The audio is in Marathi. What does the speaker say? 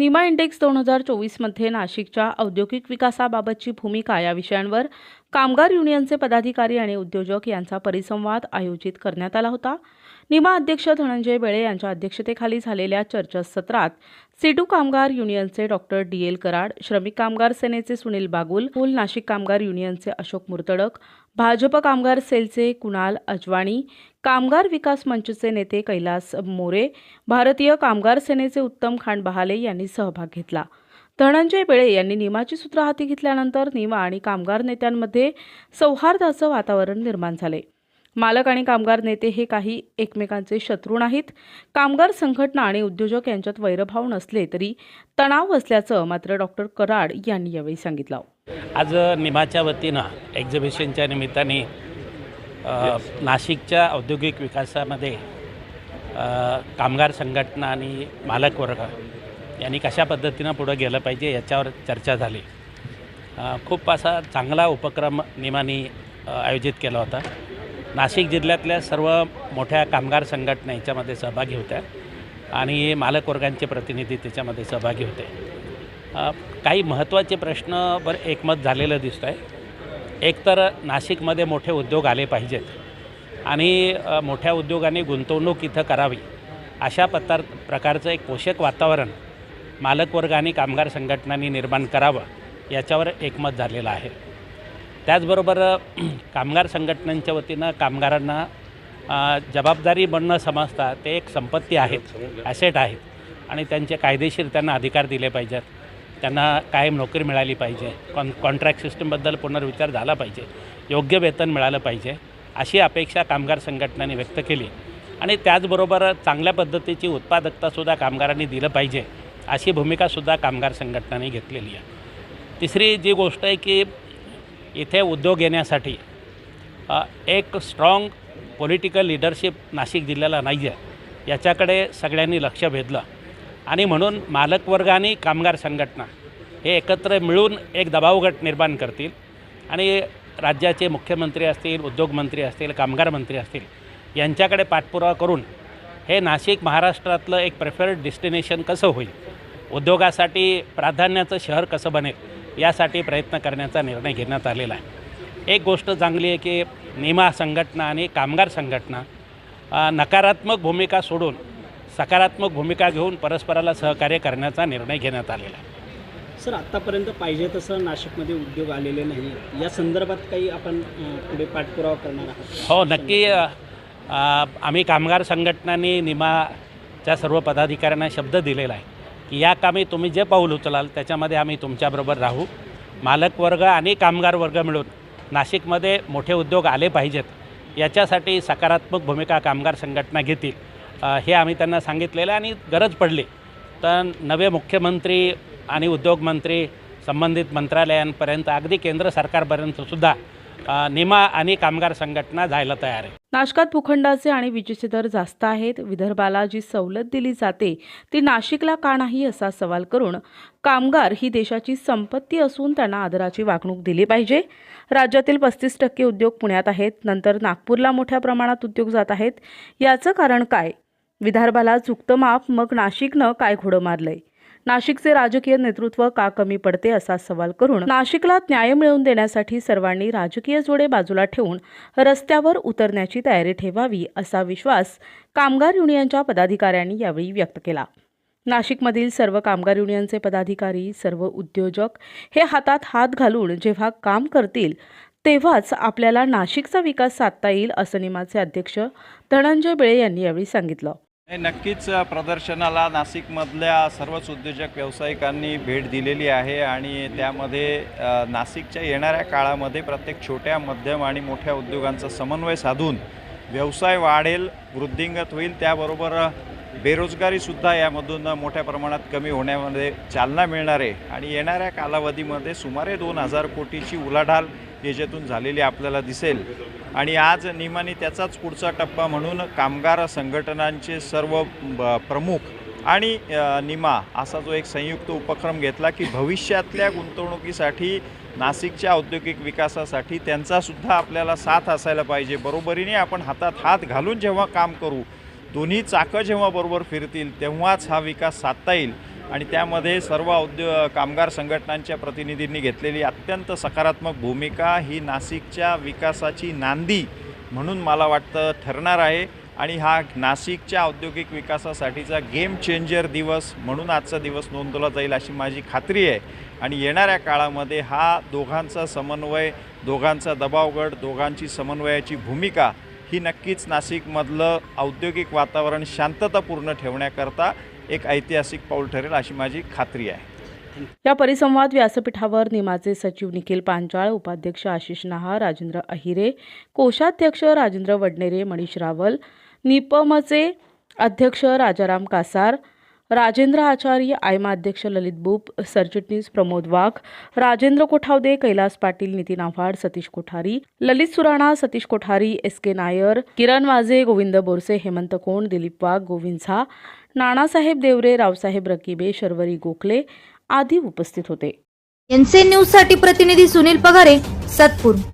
निमा इंडेक्स दोन हजार चोवीसमध्ये नाशिकच्या औद्योगिक विकासाबाबतची भूमिका या विषयांवर कामगार युनियनचे पदाधिकारी आणि उद्योजक यांचा परिसंवाद आयोजित करण्यात आला होता. निमा अध्यक्ष धनंजय बेळे यांच्या अध्यक्षतेखाली झालेल्या चर्चासत्रात सिडू कामगार युनियनचे डॉक्टर डी एल कराड श्रमिक कामगार सेनेचे सुनील बागुल फुल नाशिक कामगार युनियनचे अशोक मुर्तडक भाजप कामगार सेलचे कुणाल अजवाणी कामगार विकास मंचचे नेते कैलास मोरे भारतीय कामगार सेनेचे उत्तम खान बहाले यांनी सहभाग घेतला. धनंजय बेळे यांनी निमाची सूत्र हाती घेतल्यानंतर निमा आणि कामगार नेत्यांमध्ये सौहार्दाचं वातावरण निर्माण झाले. मालक आणि कामगार नेते हे काही एकमेकांचे शत्रू नाहीत. कामगार संघटना आणि उद्योजक यांच्यात वैरभाव नसले तरी तणाव असल्याचं मात्र डॉक्टर कराड यांनी यावेळी सांगितलं. आज निमाच्या वतीनं एक्झिबिशनच्या निमित्ताने नाशिकच्या औद्योगिक विकासामध्ये कामगार संघटना आणि मालक वर्ग यांनी कशा पद्धतीनं पुढं गेलं पाहिजे याच्यावर चर्चा झाली. खूप असा चांगला उपक्रम निमाने आयोजित केला होता. नाशिक जिल्ह्यातल्या सर्व मोठ्या कामगार संघटना याच्यामध्ये सहभागी होत्या आणि मालकवर्गांचे प्रतिनिधी त्याच्यामध्ये सहभागी होते. काही महत्त्वाचे प्रश्न बर एकमत झालेलं दिसतं आहे एकतर नाशिकमध्ये मोठे उद्योग आले पाहिजेत आणि मोठ्या उद्योगांनी गुंतवणूक इथं करावी अशा पत्तार प्रकारचं एक पोषक वातावरण मालकवर्ग आणि कामगार संघटनांनी निर्माण करावं याच्यावर एकमत झालेलं आहे. त्याचबरोबर कामगार संघटनांच्या वतीनं कामगारांना जबाबदारी बनणं समजता ते एक संपत्ती आहेत ॲसेट आहेत. आणि त्यांचे कायदेशीर त्यांना अधिकार दिले पाहिजेत. त्यांना कायम नोकरी मिळाली पाहिजे. कॉन कॉन्ट्रॅक्ट सिस्टमबद्दल पुनर्विचार झाला पाहिजे. योग्य वेतन मिळालं पाहिजे. अशी अपेक्षा कामगार संघटनांनी व्यक्त केली. आणि त्याचबरोबर चांगल्या पद्धतीची उत्पादकतासुद्धा कामगारांनी दिलं पाहिजे अशी भूमिकासुद्धा कामगार संघटनांनी घेतलेली आहे. तिसरी जी गोष्ट आहे की इथे उद्योग येण्यासाठी एक स्ट्रॉंग पॉलिटिकल लिडरशिप नाशिक जिल्ह्याला नाही आहे याच्याकडे सगळ्यांनी लक्ष भेदलं आणि म्हणून मालकवर्ग आणि कामगार संघटना हे एकत्र मिळून एक दबाव गट निर्माण करतील आणि राज्याचे मुख्यमंत्री असतील उद्योगमंत्री असतील कामगार मंत्री असतील यांच्याकडे पाठपुरावा करून हे नाशिक महाराष्ट्रातलं एक प्रेफर्ड डेस्टिनेशन कसं होईल? उद्योगासाठी प्राधान्याचं शहर कसं बनेल? यासाठी प्रयत्न करण्याचा निर्णय घेण्यात आलेला आहे. एक गोष्ट चांगली आहे की निमा संघटना आणि कामगार संघटना नकारात्मक भूमिका सोडून सकारात्मक भूमिका घेऊन परस्पराला सहकार्य करण्याचा निर्णय घेण्यात आलेला आहे. सर आत्तापर्यंत पाहिजे तसं नाशिकमध्ये उद्योग आलेले नाही. या संदर्भात काही आपण पुढे पाठपुरावा करणार आहात हो नक्की आम्ही कामगार संघटनांनी निमाच्या सर्व पदाधिकाऱ्यांना शब्द दिलेला आहे. की या कामी तुम्ही जे पाऊल उचलाल त्याच्यामध्ये आम्ही तुमच्याबरोबर राहू. मालक वर्ग आणि कामगार वर्ग मिळून नाशिकमध्ये मोठे उद्योग आले पाहिजेत. याच्यासाठी सकारात्मक भूमिका कामगार संघटना घेतील. हे आम्ही त्यांना सांगितलेलं आहे आणि गरज पडली. तर नवे मुख्यमंत्री आणि उद्योगमंत्री संबंधित मंत्रालयांपर्यंत अगदी केंद्र सरकारपर्यंत सुद्धा निमा आणि कामगार संघटना जायला तयार आहे. नाशकात भूखंडाचे आणि विजेचे दर जास्त आहेत. विदर्भाला जी सवलत दिली जाते ती नाशिकला का नाही असा सवाल करून कामगार ही देशाची संपत्ती असून त्यांना आदराची वागणूक दिली पाहिजे. राज्यातील पस्तीस टक्के उद्योग पुण्यात आहेत. नंतर नागपूरला मोठ्या प्रमाणात उद्योग जात आहेत. याचं कारण काय? विदर्भाला चुकतं माप मग नाशिकनं काय घोडं मारलंय? नाशिकचे राजकीय नेतृत्व का कमी पडते असा सवाल करून नाशिकला न्याय मिळवून देण्यासाठी सर्वांनी राजकीय जोडे बाजूला ठेवून रस्त्यावर उतरण्याची तयारी ठेवावी असा विश्वास कामगार युनियनच्या पदाधिकाऱ्यांनी यावेळी व्यक्त केला. नाशिकमधील सर्व कामगार युनियनचे पदाधिकारी सर्व उद्योजक हे हातात हात घालून जेव्हा काम करतील तेव्हाच आपल्याला नाशिकचा विकास साधता येईल असं निमाचे अध्यक्ष धनंजय बेळे यांनी यावेळी सांगितलं. नक्कीच प्रदर्शनाला नाशिकमधल्या सर्वच उद्योजक व्यावसायिकांनी भेट दिलेली आहे आणि त्यामध्ये नाशिकच्या येणाऱ्या काळामध्ये प्रत्येक छोट्या मध्यम आणि मोठ्या उद्योगांचा समन्वय साधून व्यवसाय वाढेल वृद्धिंगत होईल. त्याबरोबर बेरोजगारीसुद्धा यामधून मोठ्या प्रमाणात कमी होण्यामध्ये चालना मिळणार आहे. आणि येणाऱ्या कालावधीमध्ये सुमारे दोन हजार कोटीची उलाढाल याच्यातून झालेली आपल्याला दिसेल. आणि आज निमाने त्याचाच पुढचा टप्पा म्हणून कामगार संघटनांचे सर्व ब- प्रमुख आणि निमा असा जो एक संयुक्त उपक्रम घेतला की भविष्यातल्या गुंतवणुकीसाठी नाशिकच्या औद्योगिक विकासासाठी त्यांचासुद्धा आपल्याला साथ असायला पाहिजे. बरोबरीने आपण हातात हात घालून जेव्हा काम करू दोन्ही चाकं जेव्हा बरोबर फिरतील तेव्हाच हा विकास साधता येईल. आणि त्यामध्ये सर्व औद्यो कामगार संघटनांच्या प्रतिनिधींनी घेतलेली अत्यंत सकारात्मक भूमिका ही नाशिकच्या विकासाची नांदी म्हणून मला वाटतं ठरणार आहे. आणि हा नाशिकच्या औद्योगिक विकासासाठीचा गेम चेंजर दिवस म्हणून आजचा दिवस नोंदवला जाईल अशी माझी खात्री आहे. आणि येणाऱ्या काळामध्ये हा दोघांचा समन्वय दोघांचा दबावगड दोघांची समन्वयाची भूमिका ही नक्कीच नाशिकमधलं औद्योगिक वातावरण शांततापूर्ण ठेवण्याकरता एक ऐतिहासिक पाऊल ठरेल अशी माझी खात्री आहे. या परिसंवाद व्यासपीठावर निमाचे सचिव निखिल पांचाळ उपाध्यक्ष आशिष नहार राजेंद्र अहिरे कोषाध्यक्ष राजेंद्र वडनेरे मनीष रावल निपमचे अध्यक्ष राजाराम कासार राजेंद्र आचार्य आयमा अध्यक्ष ललित बुप सरचिटणीस प्रमोद वाघ राजेंद्र कोठावदे कैलास पाटील नितीन आव्हाड सतीश कोठारी ललित सुराणा सतीश कोठारी एस के नायर किरण वाजे गोविंद बोरसे हेमंत कोण दिलीप वाघ गोविंद झा नानासाहेब देवरे रावसाहेब रकीबे शर्वरी गोखले आदी उपस्थित होते. एनसीएन न्यूजसाठी प्रतिनिधी सुनील पगारे सातपूर.